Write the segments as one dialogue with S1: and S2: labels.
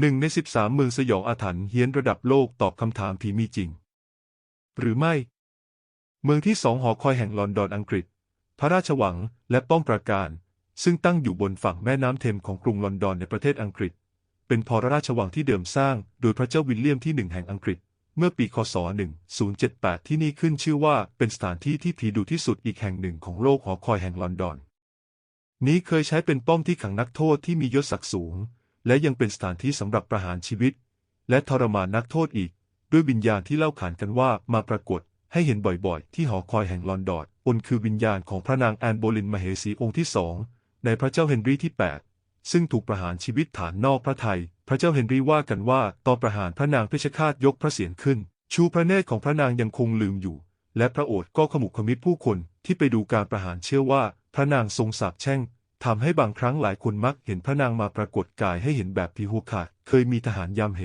S1: หนึ่งในสิบสามเมืองสยองอาถรรพ์เฮี้ยนระดับโลกตอบคำถามผีมีจริง หรือไม่ เมืองที่สองหอคอยแห่งลอนดอนอังกฤษ พระราชวังและป้อมปราการ ซึ่งตั้งอยู่บนฝั่งแม่น้ำเทมของกรุงลอนดอนในประเทศอังกฤษ เป็นพระราชวังที่เดิมสร้างโดยพระเจ้าวิลเลียมที่หนึ่งแห่งอังกฤษ เมื่อปีคศ 1078 ที่นี่ขึ้นชื่อว่าเป็นสถานที่ที่ผีดุที่สุดอีกแห่งหนึ่งของโลกหอคอยแห่งลอนดอน นี้เคยใช้เป็นป้อมที่ขังนักโทษที่มียศศักดิ์สูง และยังเป็นสถานที่สำหรับประหารชีวิต และทรมานนักโทษอีก ด้วยวิญญาณที่เล่าขานกันว่ามาปรากฏให้เห็นบ่อยๆ ที่หอคอยแห่งลอนดอนอน คือวิญญาณของพระนางแอนโบลินมเหสีองค์ที่สองในพระเจ้าเฮนรี่ที่ 8 ซึ่งถูกประหารชีวิตฐานนอกพระทัยพระเจ้าเฮนรี่ว่ากันว่าตอนประหารพระนางเพชฌฆาตยกพระเศียรขึ้น ชูพระเนตรของพระนางยังคงลืมอยู่ และพระโอษฐ์ก็ขมุกขมิดผู้คนที่ไปดูการประหารเชื่อว่าพระนางทรงสาปแช่ง ทำให้บางครั้งหลายคนมักเห็นพระนางมาปรากฏกายให้เห็นแบบผีหัวขาดเคยมีทหารยามเห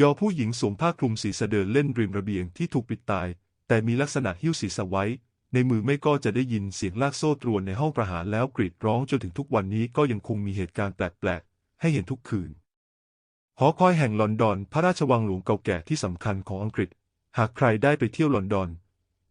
S1: ยอผู้หญิงสวมผ้าคลุมศีรษะเดินเล่นริมระเบียงที่ถูกปิดตาย แต่มีลักษณะหิ้วศีรษะไว้ ในมือไม่ก็จะได้ยินเสียงลากโซ่ตรวนในห้องประหารแล้วกรีดร้องจนถึงทุกวันนี้ก็ยังคงมีเหตุการณ์แปลกๆ ให้เห็นทุกคืน หอคอยแห่งลอนดอน พระราชวังหลวงเก่าแก่ที่สำคัญของอังกฤษ หากใครได้ไปเที่ยวลอนดอน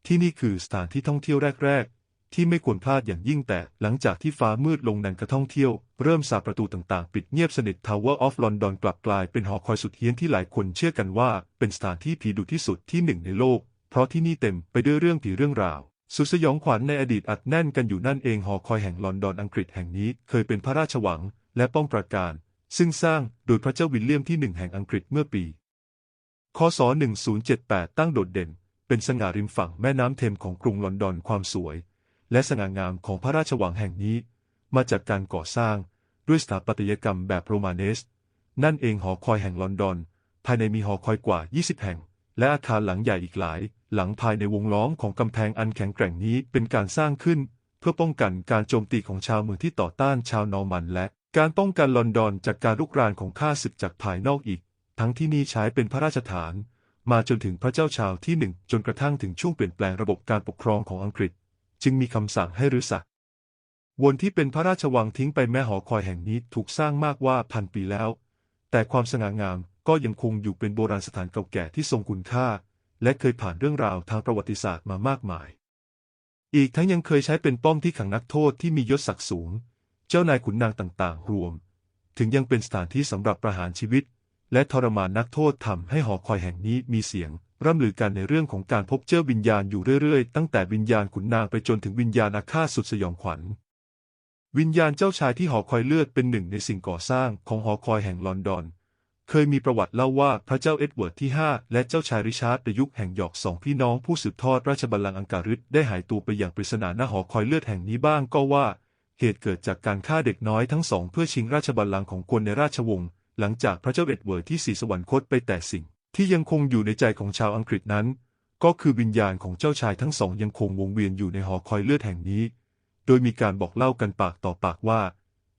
S1: ที่นี่คือสถานที่ท่องเที่ยวแรก ที่ไม่ควรพลาดอย่างยิ่งแต่หลังจากที่ฟ้ามืดลงนันกระท่องเที่ยว เริ่มสาประตูต่างๆ ปิดเงียบสนิท Tower of London กลับกลายเป็นหอคอยสุดเฮี้ยนที่หลายคนเชื่อกันว่า เป็นสถานที่ผีดุที่สุดที่หนึ่งในโลก เพราะที่นี่เต็มไปด้วยเรื่องผีเรื่องราวสุดสยองขวัญในอดีตอัดแน่นกันอยู่นั่นเองหอคอยแห่งลอนดอนอังกฤษแห่งนี้เคยเป็นพระราชวัง และป้องปราการ ซึ่งสร้างโดยพระเจ้าวิลเลียมที่หนึ่งแห่งอังกฤษเมื่อปี คศ 1078 ตั้งโดดเด่น เป็นสง่าริมฝั่งแม่น้ำเทมของกรุงลอนดอนความสวย และสง่างามของพระราชวังแห่งนี้ มาจากการก่อสร้างด้วยสถาปัตยกรรมแบบโรมาเนส นั่นเองหอคอยแห่งลอนดอน ภายในมีหอคอยกว่า 20 แห่ง และอาคารหลังใหญ่อีกหลาย หลังภายในวงล้อมของกำแพงอันแข็งแกร่งนี้เป็นการสร้างขึ้น เพื่อป้องกันการโจมตีของชาวเมืองที่ต่อต้านชาวนอร์มันและการป้องกันลอนดอนจากการลุกรานของข้าศึกจากภายนอกอีก ทั้งที่นี่ใช้เป็นพระราชฐาน มาจนถึงพระเจ้าชาวที่หนึ่งจนกระทั่งถึงช่วงเปลี่ยนแปลงระบบการปกครองของอังกฤษ จึงมีคำสั่งให้รื้อสักวนที่เป็นพระราชวังทิ้งไปแม่หอคอยแห่งนี้ถูกสร้างมากว่าพันปีแล้ว แต่ความสง่างามก็ยังคงอยู่เป็นโบราณสถานเก่าแก่ที่ทรงคุณค่า และเคยผ่านเรื่องราวทางประวัติศาสตร์มามากมาย อีกทั้งยังเคยใช้เป็นป้อมที่ขังนักโทษที่มียศศักดิ์สูง เจ้านายขุนนางต่างๆ รวม ถึงยังเป็นสถานที่สำหรับประหารชีวิต และทรมานนักโทษทำให้หอคอยแห่งนี้มีเสียงร่ำลือกันในเรื่องของการพบเจอวิญญาณอยู่เรื่อยๆ ตั้งแต่วิญญาณขุนนางไปจนถึงวิญญาณอาฆาตสุดสยองขวัญ วิญญาณเจ้าชายที่หอคอยเลือดเป็นหนึ่งในสิ่งก่อสร้างของหอคอยแห่งลอนดอน เคยมีประวัติเล่าว่าพระเจ้าเอ็ดเวิร์ดที่ 5 และเจ้าชายริชาร์ดในยุคแห่งหยอกสองพี่น้องผู้สืบทอดราชบัลลังก์อังการึษได้หายตัวไปอย่างปริศนาณหอคอยเลือดแห่งนี้บ้างก็ว่า เหตุเกิดจากการฆ่าเด็กน้อยทั้งสองเพื่อชิงราชบัลลังก์ของคนในราชวงศ์หลังจากพระเจ้าเอ็ดเวิร์ดที่สี่สวรรคตไปแต่สิ่ง ที่ยังคงอยู่ในใจของชาวอังกฤษนั้น ก็คือวิญญาณของเจ้าชายทั้งสองยังคงวงเวียนอยู่ในหอคอยเลือดแห่งนี้ โดยมีการบอกเล่ากันปากต่อปากว่า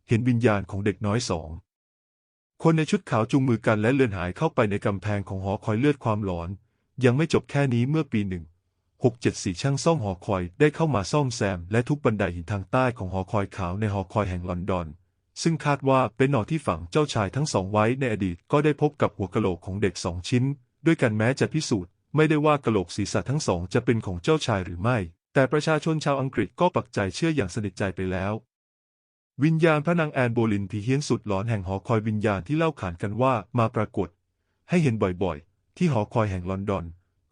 S1: เห็นวิญญาณของเด็กน้อยสอง คนในชุดขาวจูงมือกันและเลือนหายเข้าไปในกำแพงของหอคอยเลือดความหลอน ยังไม่จบแค่นี้เมื่อปีหนึ่งหกเจ็ช่างซ่อมหอคอยได้เข้ามาซ่อมแซม และทุบบันไดหินทางใต้ของหอคอยขาวในหอคอยแห่งลอนดอน ซึ่งคาดว่าเป็นหนอที่ฝังเจ้าชายทั้งสองไว้ในอดีตก็ได้พบกับหัวกะโหลกของเด็กสองชิ้น ด้วยกันแม้จะพิสูจน์ ไม่ได้ว่ากะโหลกศีรษะทั้งสองจะเป็นของเจ้าชายหรือไม่ แต่ประชาชนชาวอังกฤษก็ปักใจเชื่ออย่างสนิทใจไปแล้ว วิญญาณพระนางแอนโบลินผีเฮี้ยนสุดหลอนแห่งหอคอยวิญญาณที่เล่าขานกันว่ามาปรากฏ ให้เห็นบ่อยๆ ที่หอคอยแห่งลอนดอน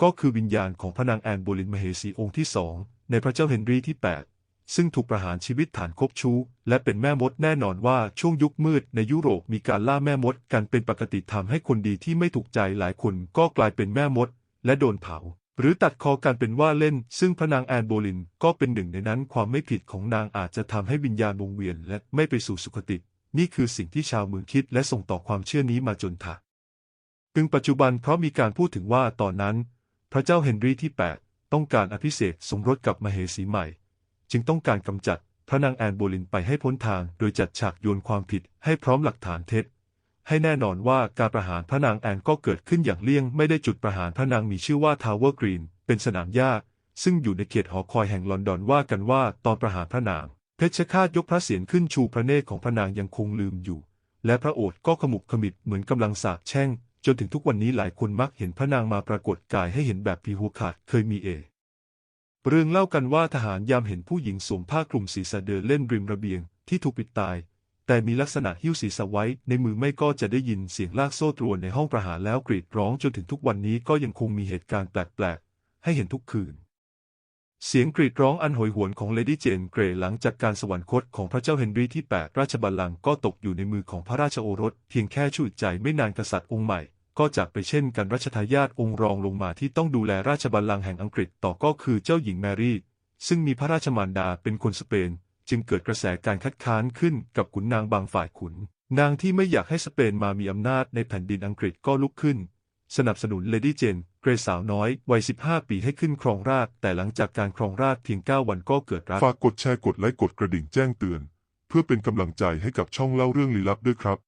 S1: ก็คือวิญญาณของพระนางแอนโบลินมเหสีองค์ที่สองในพระเจ้าเฮนรีที่8 ซึ่งถูกประหารชีวิตฐานคบชู้ และเป็นแม่มดแน่นอนว่าช่วงยุคมืดในยุโรปมีการล่าแม่มดกันเป็นปกติทำให้คนดีที่ไม่ถูกใจหลายคนก็กลายเป็นแม่มด และโดนเผา หรือตัดคอกันเป็นว่าเล่น ซึ่งพระนางแอนโบลินก็เป็นหนึ่งในนั้นความไม่ผิดของนางอาจจะทำให้วิญญาณวงเวียนและไม่ไปสู่สุคติ นี่คือสิ่งที่ชาวเมืองคิดและส่งต่อความเชื่อนี้มาจนถะถึงปัจจุบันเพราะมีการพูดถึงว่าตอนนั้น พระเจ้าเฮนรีที่ 8 ต้องการอภิเษกสมรสกับมเหสีใหม่ จึงต้องการกำจัดพระนางแอนโบลินไปให้พ้นทางโดยจัดฉากโยนความผิดให้พร้อมหลักฐานเท็จ ให้แน่นอนว่าการประหารพระนางแอนก็เกิดขึ้นอย่างเลี่ยง ไม่ได้จุดประหารพระนางมีชื่อว่าทาวเวอร์กรีนเป็นสนามหญ้าซึ่งอยู่ในเขตหอคอยแห่งลอนดอนว่ากันว่าตอนประหารพระนาง เพชฌฆาตยกพระเศียรขึ้นชูพระเนตรของพระนางยังคงลืมอยู่ และพระโอษฐ์ก็ขมุบขมิบเหมือนกำลังสาบแช่ง จนถึงทุกวันนี้หลายคนมักเห็นพระนางมาปรากฏกายให้เห็นแบบผีหัวขาดเคยมีเอ เรื่องเล่ากันว่าทหารยามเห็นผู้หญิงสวมผ้าคลุมศีรษะเดินเล่นริมระเบียงที่ถูกปิดตาย แต่มีลักษณะหิ้วศีรษะไว้ในมือไม่ก็จะได้ยินเสียงลากโซ่ตรวนในห้องประหารแล้วกรีดร้องจนถึงทุกวันนี้ก็ยังคงมีเหตุการณ์แปลกๆ ให้เห็นทุกคืน เสียงกรีดร้องอันโหยหวนของเลดี้เจนเกรย์หลังจากการสวรรคตของพระเจ้าเฮนรีที่ 8 ราชบัลลังก์ก็ตกอยู่ในมือของพระราชโอรส เพียงแค่ช่วยใจไม่นานกษัตริย์องค์ใหม่ ก็จากไปเช่นกันรัชทายาทองค์รองลงมาที่ต้องดูแลราชบัลลังก์แห่งอังกฤษต่อก็คือเจ้าหญิงแมรี่ ซึ่งมีพระราชมารดาเป็นคนสเปน จึงเกิดกระแสการคัดค้านขึ้นกับขุนนางบางฝ่ายขุน นางที่ไม่อยากให้สเปนมามีอำนาจในแผ่นดินอังกฤษก็ลุกขึ้น สนับสนุนเลดี้เจน เกรสาวน้อยวัย 15 ปีให้ขึ้นครองราชแต่หลังจากการครองราชเพียง 9 วันก็เกิดรัฐ
S2: ฝากกดแชร์กดไลค์กดกระดิ่งแจ้งเตือน เพื่อเป็นกำลังใจให้กับช่องเล่าเรื่องลี้ลับด้วยครับ